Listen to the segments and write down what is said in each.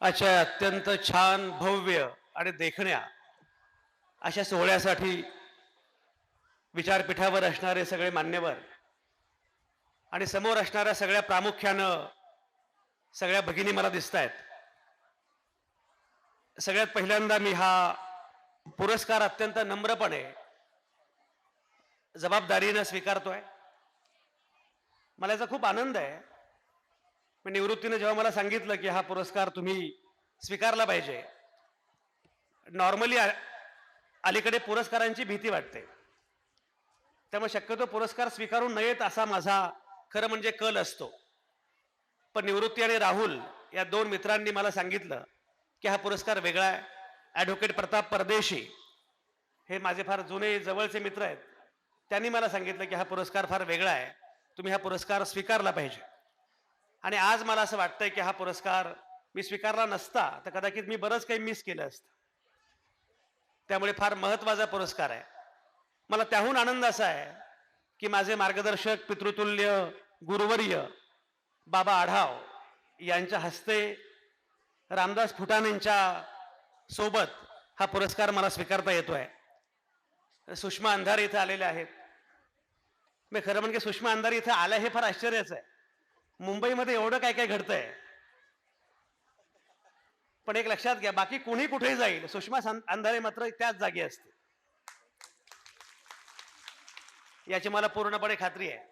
अशा अत्यंत छान भव्य आणि देखण्या अशा सोहळ्यासाठी विचारपीठावर असणारे सगळे मान्यवर आणि समोर असणाऱ्या सगळ्या प्रामुख्यानं सगळ्या भगिनी मला दिसत आहेत सगळ्यात पहिल्यांदा मी हा पुरस्कार अत्यंत नम्रपणे जबाबदारीनं स्वीकारतोय. मला याचा खूप आनंद आहे. पण निवृत्तीनं जेव्हा मला सांगितलं की हा पुरस्कार तुम्ही स्वीकारला पाहिजे नॉर्मली अलीकडे पुरस्कारांची भीती वाटते. त्यामुळे शक्यतो पुरस्कार स्वीकारू नयेत असा माझा खरं म्हणजे कल असतो. पण निवृत्ती आणि राहुल या दोन मित्रांनी मला सांगितलं की हा पुरस्कार वेगळा आहे. ॲडव्होकेट प्रताप परदेशी हे माझे फार जुने जवळचे मित्र आहेत. त्यांनी मला सांगितलं की हा पुरस्कार फार वेगळा आहे. तुम्ही हा पुरस्कार स्वीकारला पाहिजे. आणि आज मला असं वाटतंय की हा पुरस्कार मी स्वीकारला नसता तर कदाचित मी बरंच काही मिस केलं असतं. त्यामुळे फार महत्त्वाचा पुरस्कार आहे. मला त्याहून आनंद असा आहे की माझे मार्गदर्शक पितृतुल्य गुरुवर्य बाबा आढाव यांच्या हस्ते रामदास फुटाणेंच्या सोबत हा पुरस्कार मला स्वीकारता येतोय. सुषमा अंधारे इथं आलेले आहेत. मी खरं म्हणजे सुषमा अंधारे इथं आल्या हे फार आश्चर्याचं आहे. मुंबईमध्ये एवढं काय काय घडतंय? पण एक लक्षात घ्या बाकी कुणी कुठेही जाईल. सुषमा अंधारे मात्र त्याच जागी असते. याची मला पूर्णपणे खात्री आहे.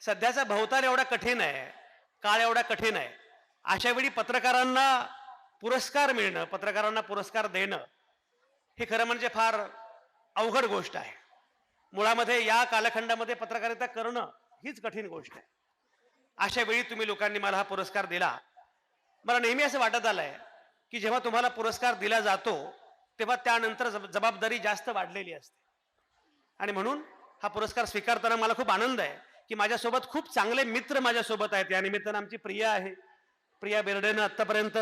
सध्याचा भवतार एवढा कठीण आहे काळ एवढा कठीण आहे. अशा वेळी पत्रकारांना पुरस्कार मिळणं पत्रकारांना पुरस्कार देणं हे खरं म्हणजे फार अवघड गोष्ट आहे. मुळामध्ये या कालखंडामध्ये पत्रकारिता करणं हीच कठीण गोष्ट आहे. अशा वेळी तुम्ही लोकांनी मला हा पुरस्कार दिला. मला नेहमी असं वाटत आलंय की जेव्हा तुम्हाला पुरस्कार दिला जातो तेव्हा त्यानंतर जबाबदारी जास्त वाढलेली असते. आणि म्हणून हा पुरस्कार स्वीकारताना मला खूप आनंद आहे की माझ्यासोबत खूप चांगले मित्र माझ्यासोबत आहेत. या निमित्तानं आमची प्रिया आहे. प्रिया बेर्डेनं आत्तापर्यंत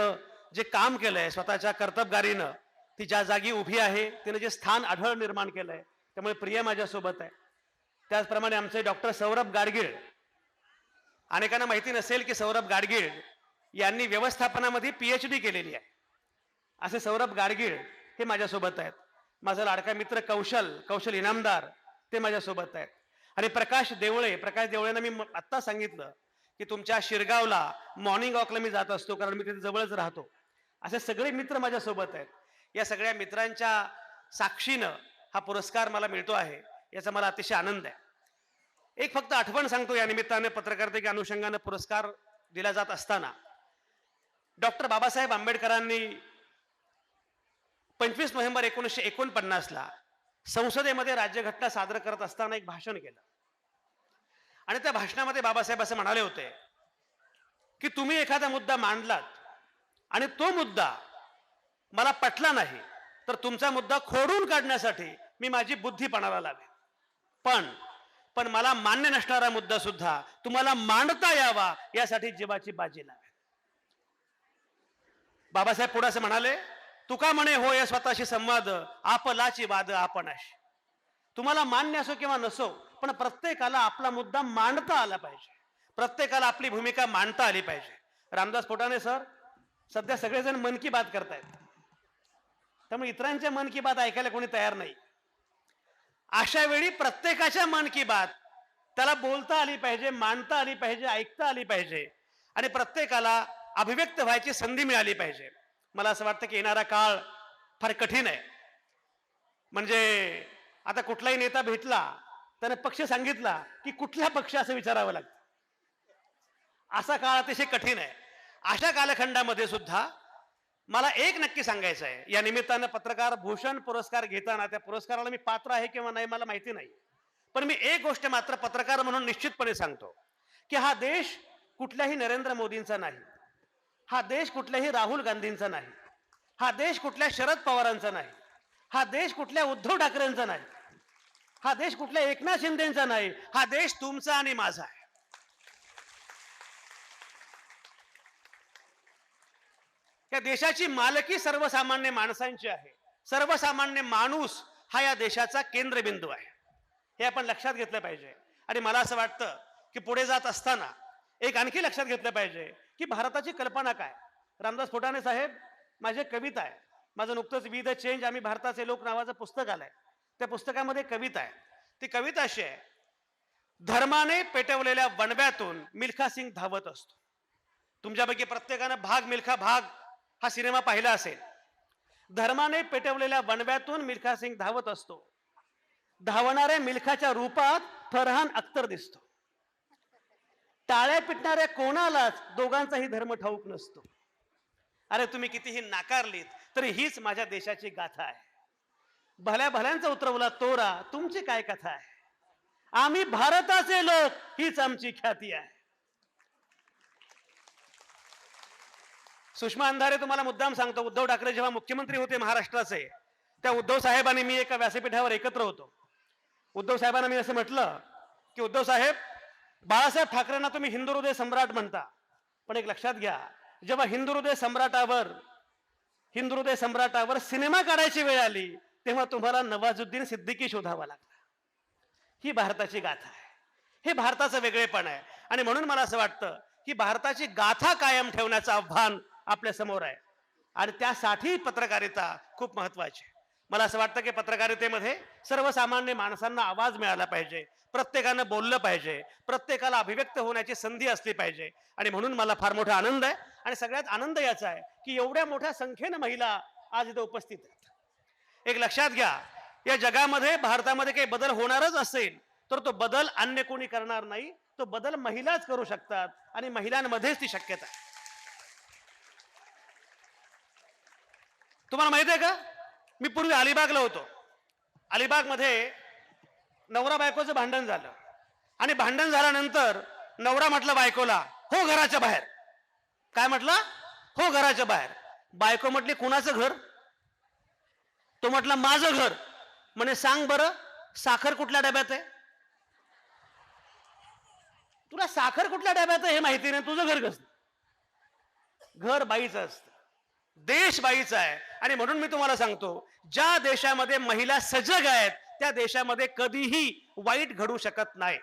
जे काम केलंय स्वतःच्या कर्तबगारीनं ती ज्या जागी उभी आहे तिने जे स्थान आढळ निर्माण केलंय त्यामुळे प्रिया माझ्यासोबत आहे. त्याचप्रमाणे आमचे डॉक्टर सौरभ गाडगीळ अनेकांना माहिती नसेल की सौरभ गाडगीळ यांनी व्यवस्थापनामध्ये पीएच डी केलेली आहे. असे सौरभ गाडगीळ हे माझ्यासोबत आहेत. माझा लाडका मित्र कौशल कौशल इनामदार ते माझ्यासोबत आहेत. आणि प्रकाश देवळे प्रकाश देवळेनं मी आत्ता सांगितलं की तुमच्या शिरगावला मॉर्निंग वॉकला मी जात असतो कारण मी तिथे जवळच राहतो. असे सगळे मित्र माझ्यासोबत आहेत. या सगळ्या मित्रांच्या साक्षीनं हा पुरस्कार मला मिळतो आहे. याचा मला अतिशय आनंद आहे. एक फक्त आठवण सांगतो या निमित्ताने. पत्रकारितेच्या अनुषंगाने पुरस्कार दिला जात असताना. डॉक्टर बाबासाहेब आंबेडकरांनी पंचवीस नोव्हेंबर एकोणीसशे एकोणपन्नासला संसदेमध्ये राज्यघटना सादर करत असताना एक भाषण केलं. आणि त्या भाषणामध्ये बाबासाहेब असे म्हणाले होते की तुम्ही एखादा मुद्दा मांडलात आणि तो मुद्दा मला पटला नाही तर तुमचा मुद्दा खोडून काढण्यासाठी मी माझी बुद्धी पणाला लावेन. पण पण मला मान्य नसणारा मुद्दा सुद्धा तुम्हाला मांडता यावा यासाठी जीवाची बाजी लावे. बाबासाहेब पुढे असं म्हणाले तुका म्हणे हो या स्वतःशी संवाद? आपलाची वाद आपणाशी. तुम्हाला मान्य असो किंवा नसो पण प्रत्येकाला आपला मुद्दा मांडता आला पाहिजे. प्रत्येकाला आपली भूमिका मांडता आली पाहिजे. रामदास फोटाने सर सध्या सगळेजण मन की बात करतायत. त्यामुळे इतरांच्या मन की बात ऐकायला कोणी तयार नाही. अशा वेळी प्रत्येकाच्या मन की बात. त्याला बोलता आली पाहिजे मांडता आली पाहिजे ऐकता आली पाहिजे. आणि प्रत्येकाला अभिव्यक्त व्हायची संधी मिळाली पाहिजे. मला असं वाटतं की येणारा काळ फार कठीण आहे. म्हणजे आता कुठलाही नेता भेटला त्याने पक्ष सांगितला की कुठला पक्ष असं विचारावं लागतं. असा काळ अतिशय कठीण आहे. अशा कालखंडामध्ये सुद्धा मला एक नक्की सांगायचं आहे. या निमित्तानं पत्रकार भूषण पुरस्कार घेताना त्या पुरस्काराला मी पात्र आहे किंवा नाही मला माहिती नाही. पण मी एक गोष्ट मात्र पत्रकार म्हणून निश्चितपणे सांगतो की हा देश कुठल्याही नरेंद्र मोदींचा नाही. हा देश कुठल्याही राहुल गांधींचा नाही. हा देश कुठल्या शरद पवारांचा नाही. हा देश कुठल्या उद्धव ठाकरेंचा नाही. हा देश कुठल्या एकनाथ शिंदेचा नाही. हा देश तुमचा आणि माझा आहे. या देशाची मालकी सर्वसामान्य माणसांची आहे. सर्वसामान्य माणूस हा या देशाचा केंद्रबिंदू आहे. हे आपण लक्षात घेतलं पाहिजे. आणि मला असं वाटतं की पुढे जात असताना एक आणखी लक्षात घेतलं पाहिजे की भारताची कल्पना काय? रामदास फुटाणे साहेब माझी कविता आहे. माझं नुकतंच वी द चेंज आम्ही भारताचे लोक नावाचं पुस्तक आलंय. त्या पुस्तकामध्ये कविता आहे. ती कविता अशी आहे. धर्माने पेटवलेल्या वणव्यातून मिल्खा सिंग धावत असतो. तुमच्यापैकी प्रत्येकानं भाग मिल्खा भाग हा सिनेमा पाहिला असेल. धर्माने पेटवलेल्या बनव्यातून मिल्खा सिंग धावत असतो. धावणाऱ्या मिल्खाच्या रूपात फरहान अख्तर दिसतो. टाळ्या पिटणाऱ्या कोणालाच दोघांचाही धर्म ठाऊक नसतो. अरे तुम्ही कितीही नाकारलीत तरी हीच माझ्या देशाची गाथा आहे. भल्या भल्यांचा उतरवला तोरा तुमची काय कथा आहे? आम्ही भारताचे लोक हीच आमची ख्याती आहे. सुषमा अंधारे तुम्हाला मुद्दाम सांगतो. उद्धव ठाकरे जेव्हा मुख्यमंत्री होते महाराष्ट्राचे त्या उद्धव साहेबांनी मी एका व्यासपीठावर एकत्र होतो. उद्धव साहेबांना मी असं म्हटलं की उद्धव साहेब बाळासाहेब ठाकरेंना तुम्ही हिंदू हृदय सम्राट म्हणता. पण एक लक्षात घ्या जेव्हा हिंदू हृदय सम्राटावर हिंदू हृदय सम्राटावर सिनेमा काढायची वेळ आली तेव्हा तुम्हाला नवाजुद्दीन सिद्दीकी शोधावा लागला. ही भारताची गाथा आहे. हे भारताचं वेगळेपण आहे. आणि म्हणून मला असं वाटतं की भारताची गाथा कायम ठेवण्याचं आव्हान आपल्यासमोर आहे. आणि त्यासाठी पत्रकारिता खूप महत्वाची मला असं वाटतं की पत्रकारितेमध्ये सर्वसामान्य माणसांना आवाज मिळाला पाहिजे. प्रत्येकानं बोललं पाहिजे. प्रत्येकाला अभिव्यक्त होण्याची संधी असली पाहिजे. आणि म्हणून मला फार मोठा आनंद आहे. आणि सगळ्यात आनंद याचा आहे की एवढ्या मोठ्या संख्येनं महिला आज इथं उपस्थित आहेत. एक लक्षात घ्या या जगामध्ये भारतामध्ये काही बदल होणारच असेल तर तो बदल अन्य कोणी करणार नाही. तो बदल महिलाच करू शकतात. आणि महिलांमध्येच ती शक्यता आहे. तुम्हाला माहिती आहे का? मी पूर्वी अलिबागला होतो. अलिबागमध्ये नवरा बायकोचं भांडण झालं. आणि भांडण झाल्यानंतर नवरा म्हटलं बायकोला हो घराच्या बाहेर. काय म्हटलं? हो घराच्या बाहेर. बायको म्हटली कुणाचं घर? तो म्हटला माझं घर. म्हणे सांग बरं साखर कुठल्या डब्यात आहे? तुला साखर कुठल्या डब्यात आहे हे माहिती नाही तुझं घर कसं? घर बाईचं असतं. देश बाईचा आहे. आणि म्हणून मी तुम्हाला सांगतो ज्या देशामध्ये महिला सजग आहेत त्या देशामध्ये कधीही वाईट घडू शकत नाही.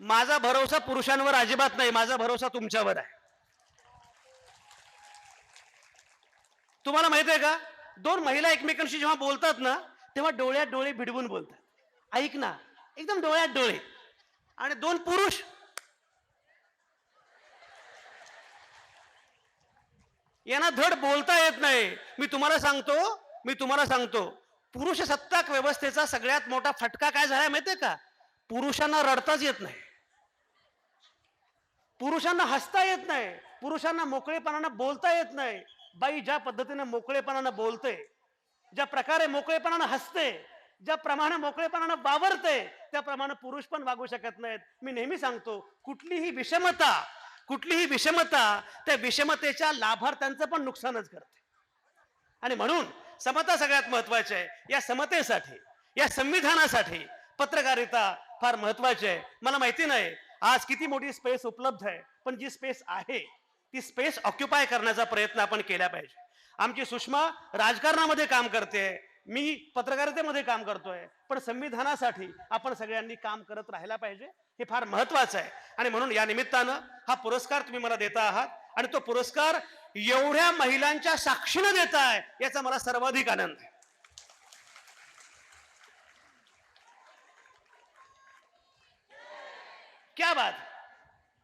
माझा भरोसा पुरुषांवर अजिबात नाही माझा भरोसा तुमच्यावर आहे. तुम्हाला माहीत आहे का? दोन महिला एकमेकांशी जेव्हा बोलतात ना तेव्हा डोळ्यात डोळे भिडवून बोलतात. ऐक ना एकदम डोळ्यात डोळे. आणि दोन पुरुष यांना धड बोलता येत नाही. मी तुम्हाला सांगतो मी तुम्हाला सांगतो. पुरुष सत्ताक व्यवस्थेचा सगळ्यात मोठा फटका काय झाला माहितीये का? पुरुषांना रडताच येत नाही. पुरुषांना हसता येत नाही. पुरुषांना मोकळेपणानं बोलता येत नाही. बाई ज्या पद्धतीने मोकळेपणानं बोलते ज्या प्रकारे मोकळेपणानं हसते ज्या प्रमाणे मोकळेपणानं वावरते त्याप्रमाणे पुरुष पण वागू शकत नाहीत. मी नेहमी सांगतो कुठलीही विषमता कुठलीही विषमता त्या विषमतेच्या लाभार्थ्यांचं पण नुकसानच करते. आणि म्हणून समता सगळ्यात महत्वाची आहे. या समतेसाठी या संविधानासाठी पत्रकारिता फार महत्वाची आहे. मला माहिती नाही आज किती मोठी स्पेस उपलब्ध आहे. पण जी स्पेस आहे ती स्पेस ऑक्युपाय करण्याचा प्रयत्न आपण केला पाहिजे. आमची सुषमा राजकारणामध्ये काम करते. मी पत्रकारितेमध्ये काम करतोय पण संविधानासाठी आपण सगळ्यांनी काम करत राहायला पाहिजे हे फार महत्वाचं आहे. आणि म्हणून या निमित्तानं हा पुरस्कार तुम्ही मला देता आहात आणि तो पुरस्कार एवढ्या महिलांच्या साक्षीनं देताय याचा मला सर्वाधिक आनंद आहे. क्या बात.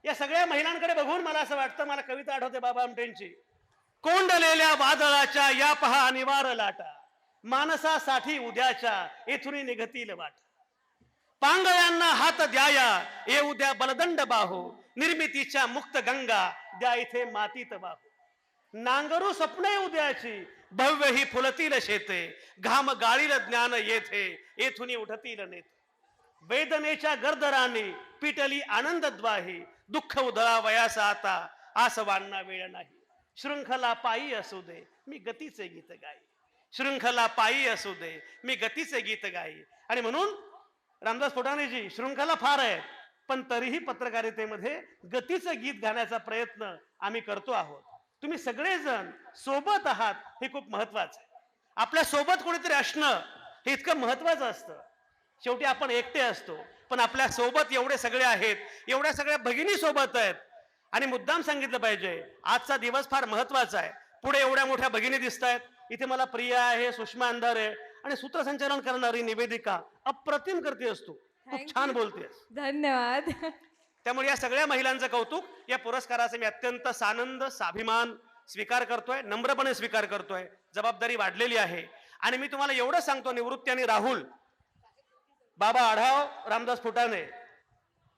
या सगळ्या महिलांकडे बघून मला असं वाटतं मला कविता आठवते बाबा आमटेंची. कोंडलेल्या वादळाच्या या पहा अनिवार्य लाटा. मानसासाठी उद्याच्या येथून निघतील वाट. पांगळ्यांना हात द्याया ये उद्या बलदंड बाहू निर्मितीच्या मुक्त गंगा द्या इथे मातीत बाहू. नांगरू स्वप्ने उद्याची भव्य ही फुलतील शेते घाम गाळील ज्ञान येथे येथून उठतील नेते. वेदनेच्या गर्दराने पिटली आनंद द्वाही दुःख उधळा वयासा आता आसवांना वेळ नाही. शृंखला पायी असू दे मी गतीचे गीत गाई. शृंखला पायी असू दे मी गतीचे गीत गाई. आणि म्हणून रामदास फुटाणेजी शृंखला फार आहे पण तरीही पत्रकारितेमध्ये गतीचं गीत गाण्याचा प्रयत्न आम्ही करतो आहोत. तुम्ही सगळेजण सोबत आहात हे खूप महत्वाचं आहे. आपल्यासोबत कोणीतरी असणं हे इतकं महत्वाचं असतं. शेवटी आपण एकटे असतो पण आपल्यासोबत एवढे सगळे आहेत एवढ्या सगळ्या भगिनी सोबत आहेत. आणि मुद्दाम सांगितलं पाहिजे आजचा दिवस फार महत्त्वाचा आहे. पुढे एवढ्या मोठ्या भगिनी दिसत आहेत इथे मला प्रिया आहे सुषमा अंधारे आणि सूत्रसंचालन करणारी निवेदिका अप्रतिम करते असतो. खूप छान. बोलतेस. धन्यवाद. त्यामुळे या सगळ्या महिलांचं कौतुक या पुरस्काराचा मी अत्यंत सानंद स्वाभिमान स्वीकार करतोय नम्रपणे स्वीकार करतोय जबाबदारी वाढलेली आहे. आणि मी तुम्हाला एवढं सांगतो निवृत्ती आणि राहुल. बाबा आढाव रामदास फुटाणे.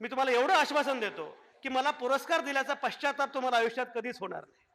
मी तुम्हाला एवढं आश्वासन देतो की मला पुरस्कार दिल्याचा पश्चाताप तुम्हाला आयुष्यात कधीच होणार नाही.